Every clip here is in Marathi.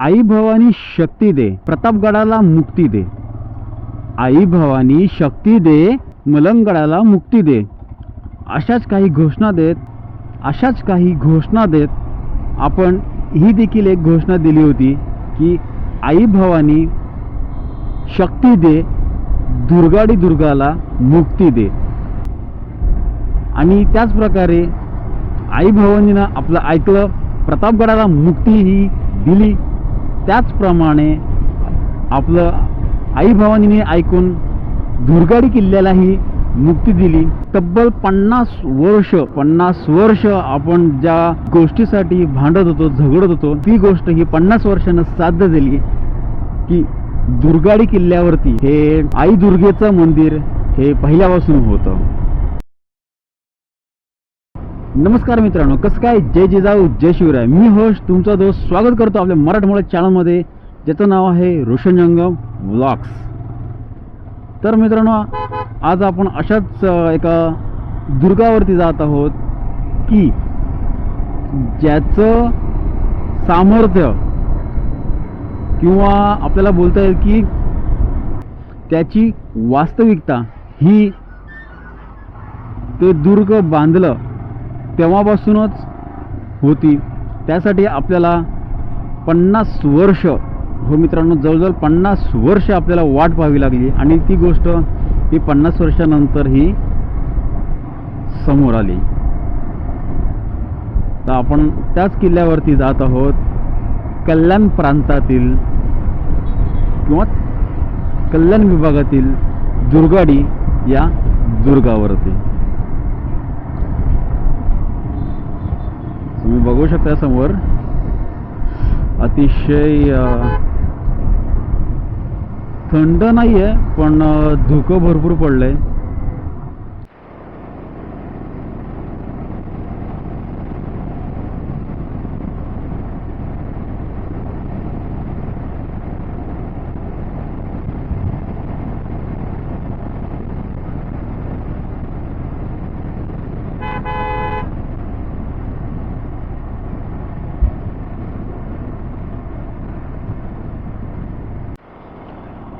आई भवानी शक्ती दे प्रतापगडाला मुक्ती दे. आई भवानी शक्ती दे मलंगडाला मुक्ती दे. अशाच काही घोषणा देत अशाच काही घोषणा देत आपण ही देखील एक घोषणा दिली होती की आई भवानी शक्ती दे दुर्गाडी दुर्गाला मुक्ती दे. आणि त्याच प्रकारे आई भवानीनं आपलं ऐकलं प्रतापगडाला मुक्ती ही दिली. त्याचप्रमाणे आपलं आईभवानीने ऐकून दुर्गाडी किल्ल्यालाही मुक्ती दिली. तब्बल पन्नास वर्ष पन्नास वर्ष आपण ज्या गोष्टीसाठी भांडत होतो झगडत होतो ती गोष्ट ही पन्नास वर्षानं साध्य झाली की दुर्गाडी किल्ल्यावरती हे आई दुर्गेचं मंदिर हे पहिल्यापासून होतं. नमस्कार मित्रांनो कसं काय? जय जिजाऊ जय शिवराय. मी होश तुमचा दोस्त स्वागत करतो आपल्या मराठमोळ्या चॅनलमध्ये ज्याचं नाव आहे रोशन जंगम व्लॉग्स तर मित्रांनो आज आपण अशाच एका दुर्गावरती जात आहोत की ज्याचं सामर्थ्य किंवा आपल्याला बोलता येईल की त्याची वास्तविकता ही ते दुर्ग बांधलं. तेव्हापासूनच होती. त्यासाठी आपल्याला पन्नास वर्ष हो मित्रांनो जवळजवळ पन्नास वर्ष आपल्याला वाट पाहावी लागली आणि ती गोष्ट ही पन्नास वर्षानंतर ही समोर आली. तर आपण त्याच किल्ल्यावरती जात आहोत. कल्याण प्रांतातील किंवा कल्याण विभागातील दुर्गाडी या दुर्गावरती. तुम्ही बघू शकता समोर अतिशय थंड नाही आहे पण धुकं भरपूर पडलंय.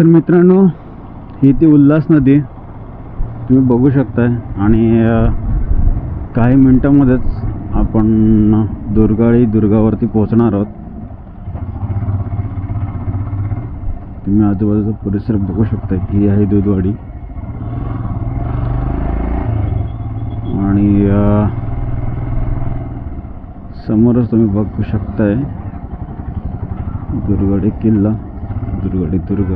तर मित्रांनो ही ती उल्हास नदी. तुम्ही बघू शकताय. आणि काही मिनटामध्येच आपण दुर्गाळी दुर्गावरती पोहोचणार आहोत. तुम्ही आजूबाजूचा परिसर बघू शकता ही आहे दूधवाडी. आणि समोरच तुम्ही बघू शकताय दुर्गाडी किल्ला दुर्गाडी दुर्ग.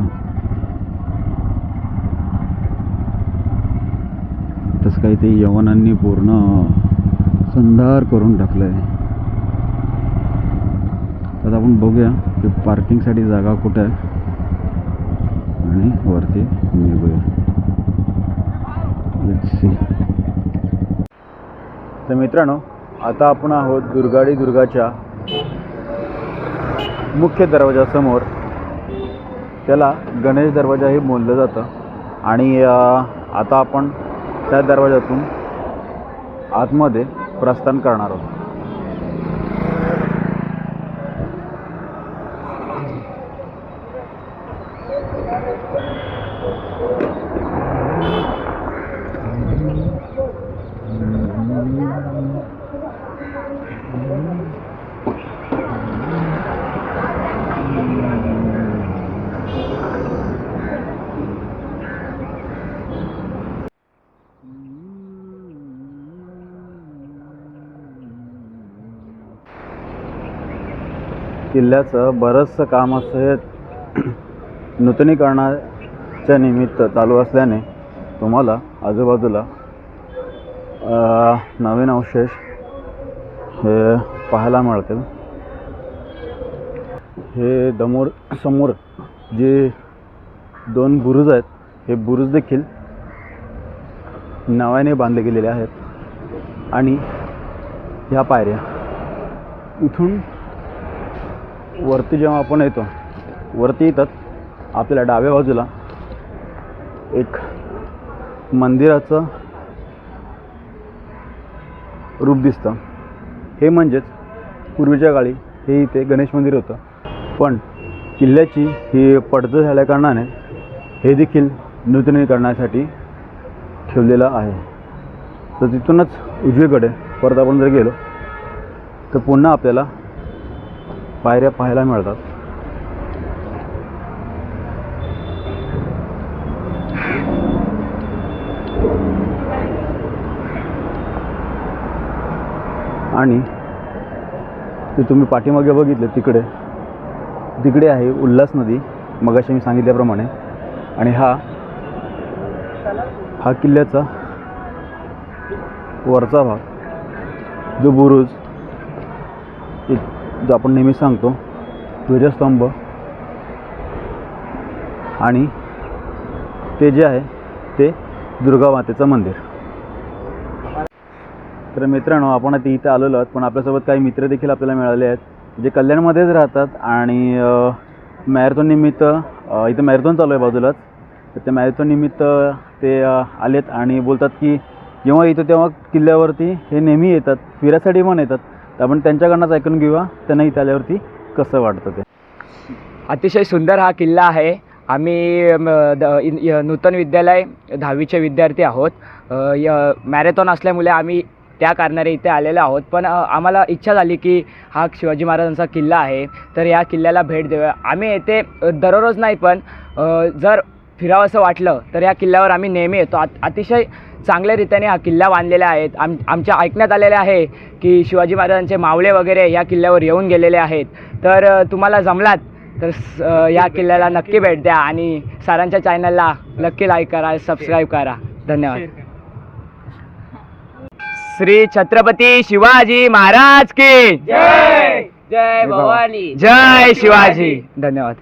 काही ते यवनांनी पूर्ण संधार करून टाकलं आहे आता आपण बघूया की पार्किंगसाठी जागा कुठं आहे आणि वरती निघूया. तर मित्रांनो आता आपण आहोत दुर्गाडी दुर्गाच्या मुख्य दरवाजासमोर. त्याला गणेश दरवाजाही बोललं जातं. आणि आता आपण त्या दरवाजातून आतमध्ये प्रस्थान करणार आहोत. किल्ल्याचं बरंचसं काम असं हे नूतनीकरणाच्या निमित्त चालू असल्याने तुम्हाला आजूबाजूला नवीन अवशेष हे पाहायला मिळतील. हे दमोर समोर जे दोन बुरुज आहेत हे बुरुज देखील नव्याने बांधले गेलेले आहेत. आणि ह्या पायऱ्या इथून वरती जेव्हा आपण येतो वरती येतात आपल्याला डाव्या बाजूला एक मंदिराचं रूप दिसतं. हे म्हणजेच पूर्वीच्या काळी हे इथे गणेश मंदिर होतं. पण किल्ल्याची ही पडझड झाल्या कारणाने हे देखील नूतनीकरणासाठी ठेवलेलं आहे. तर तिथूनच उजवीकडे परत आपण जर गेलो तर पुन्हा आपल्याला पायऱ्या पाहायला मिळतात. आणि ते तुम्ही पाठीमागे बघितलं तिकडे. तिकडे आहे उल्हास नदी मगाशी मी सांगितल्याप्रमाणे. आणि हा हा किल्ल्याचा वरचा भाग जो बुरुज जो आपण नेहमी सांगतो. ध्वजस्तंभ. आणि ते जे आहे ते दुर्गा मातेचं मंदिर. तर मित्रांनो आपण आता इथं आलेलो आहोत पण आपल्यासोबत काही मित्र देखील आपल्याला मिळाले आहेत जे कल्याणमध्येच राहतात आणि मॅरेथॉन निमित्त इथं मॅरेथॉन चालू आहे बाजूलाच. तर त्या मॅरेथॉन निमित्त ते आलेत आणि बोलतात की जेव्हा येतो तेव्हा किल्ल्यावरती हे नेहमी येतात फिरायसाठी पण येतात. तर आपण त्यांच्याकडनंच ऐकून घेऊया. त्यांना इथे आल्यावरती कसं वाटतं ते? अतिशय सुंदर हा किल्ला आहे. आम्ही द- य- नूतन विद्यालय दहावीचे विद्यार्थी आहोत. य मॅरेथॉन असल्यामुळे आम्ही त्या कारणाने इथे आलेलो आहोत. पण आम्हाला इच्छा झाली की हा शिवाजी महाराजांचा किल्ला आहे. तर या किल्ल्याला भेट देऊया. आम्ही येथे दररोज नाही पण जर जर फिरावंसं वाटलं तर या किल्ल्यावर आम्ही नेहमी येतो. अतिशय चांगल्या रीतीने हा किल्ला बांधलेला आहे. आम आमच्या ऐकण्यात आलेले आहे की शिवाजी महाराजांचे मावळे वगैरे या किल्ल्यावर येऊन गेलेले आहेत. तर तुम्हाला जमलात? तर या किल्ल्याला नक्की. भेट द्या आणि सरांच्या चॅनलला नक्की लाईक करा सबस्क्राईब करा. धन्यवाद. श्री छत्रपती शिवाजी महाराज की जय! जय. भवानी. जय शिवाजी. धन्यवाद.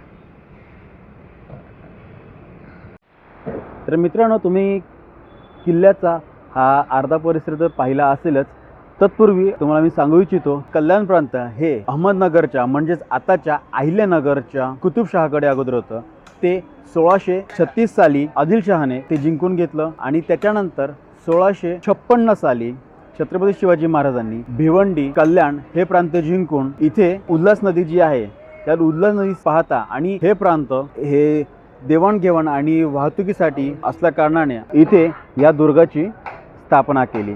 तर मित्रांनो तुम्ही किल्ल्याचा हा अर्धा परिसर तर पाहिला असेलच तत्पूर्वी तुम्हाला मी सांगू इच्छितो कल्याण प्रांत हे अहमदनगरच्या म्हणजेच आताच्या अहिल्यानगरच्या कुतुबशहाकडे अगोदर होतं. ते सोळाशे छत्तीस साली आदिलशहाने ते जिंकून घेतलं आणि त्याच्यानंतर सोळाशे छप्पन्न साली छत्रपती शिवाजी महाराजांनी भिवंडी कल्याण हे प्रांत जिंकून इथे उल्हास नदी जी आहे त्या उल्हास नदी पाहता आणि हे प्रांत हे देवाणघेवाण आणि वाहतुकीसाठी असल्या कारणाने इथे या दुर्गाची स्थापना केली.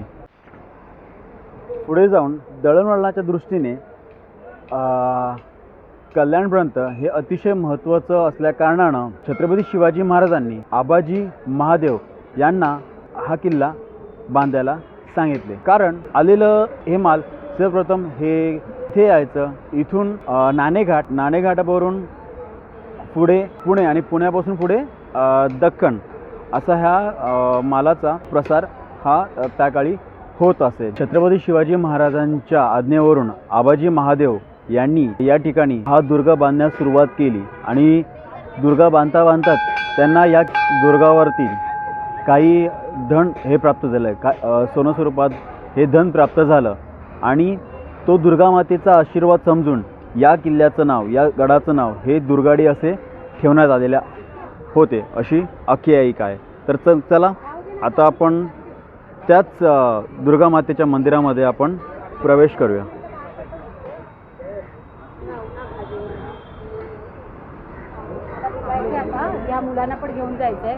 पुढे जाऊन दळणवळणाच्या दृष्टीने अं, हे अतिशय महत्त्वाचं असल्या कारणानं छत्रपती शिवाजी महाराजांनी आबाजी महादेव यांना हा किल्ला बांधायला सांगितले. कारण आलेलं हे माल सर्वप्रथम हे इथे यायचं. इथून नाणेघाट नाणेघाटावरून पुढे पुणे आणि पुण्यापासून पुढे दख्खन दक्कन असा ह्या मालाचा प्रसार हा त्या काळी होत असे. छत्रपती शिवाजी महाराजांच्या आज्ञेवरून आबाजी महादेव यांनी या ठिकाणी हा दुर्गा बांधण्यास सुरुवात केली आणि दुर्गा बांधता बांधताच त्यांना या दुर्गावरती काही धन हे प्राप्त झालं. का सोनं स्वरूपात हे धन प्राप्त झालं आणि तो दुर्गामातेचा आशीर्वाद समजून या किल्ल्याचं नाव या गडाचं नाव हे दुर्गाडी असे ठेवण्यात आलेल्या होते अशी आख्यायिका आहे. तर चल चला आता आपण त्याच दुर्गा मातेच्या मंदिरामध्ये आपण प्रवेश करूया. मुलांना पण घेऊन जायचंय.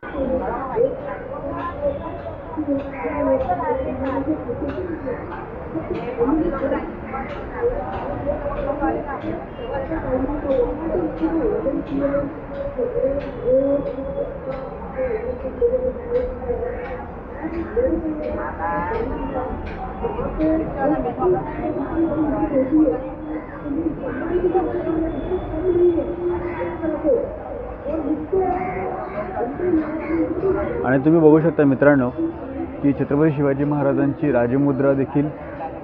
आणि तुम्ही बघू शकता मित्रांनो की छत्रपती शिवाजी महाराजांची राजमुद्रा देखील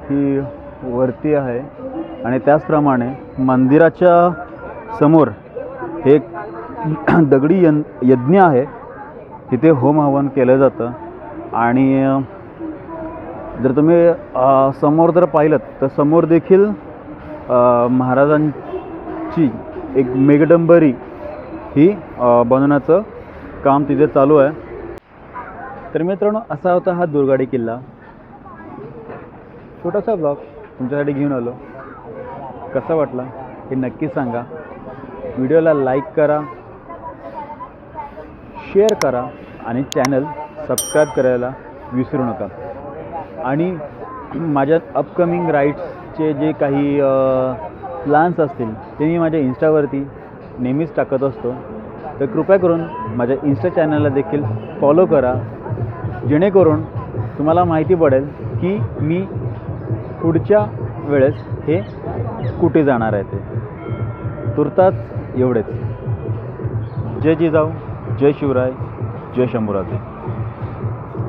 ही वरती आहे. आणि त्याचप्रमाणे मंदिराच्या समोर हे एक दगडी यं यज्ञ आहे. तिथे होम हवन केलं जातं. आणि जर तुम्ही समोर जर पाहिलं तर समोर देखील महाराजांची एक मेघडंबरी ही बनवण्याचं काम तिथे चालू आहे. तर मित्रांनो असा होता हा दुर्गाडी किल्ला. छोटासा ब्लॉग तुमच्यासाठी घेऊन आलो. कसा वाटला हे नक्की सांगा. व्हिडिओला लाईक करा शेअर करा आणि चॅनल सबस्क्राईब करायला विसरू नका. आणि माझ्या अपकमिंग राईड्सचे जे काही प्लान्स असतील ते मी माझ्या इन्स्टावरती नेहमीच टाकत असतो. तर कृपया करून माझ्या इन्स्टा चॅनलला देखील फॉलो करा. जेणेकरून तुम्हाला माहिती पडेल की मी पुढच्या वेळेस हे कुठे जाणार आहे ते. तुर्तास एवढेच. जय जिजाऊ जय शिवराय जय शंभूराजे.